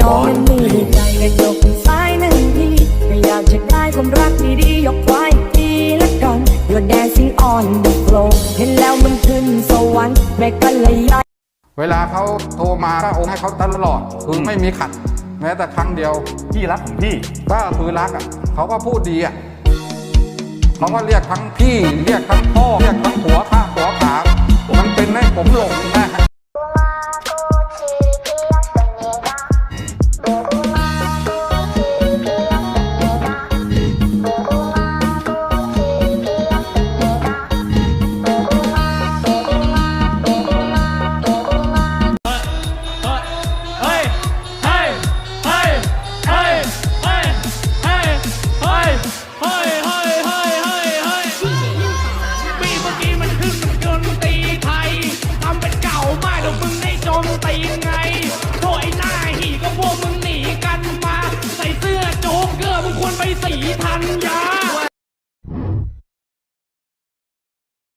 นอนมือใจกันยกซ้ายหนึ่งทีก็อยากจะได้ความรักดีๆยกไว้ทีละกันย You're dancing on the เห็นแล้วมันขึ้นสวรรค์แม่กันเลยยเวลาเขาโทรมาก็โอนให้เขาตลอด คือไม่มีขัด แม้แต่ครั้งเดียว พี่รักของพี่ ก็คือรักอะเขาก็พูดดีอะเขาก็เรียกทั้งพี่ เรียกทั้งพ่อ เรียกทั้งผัวข้า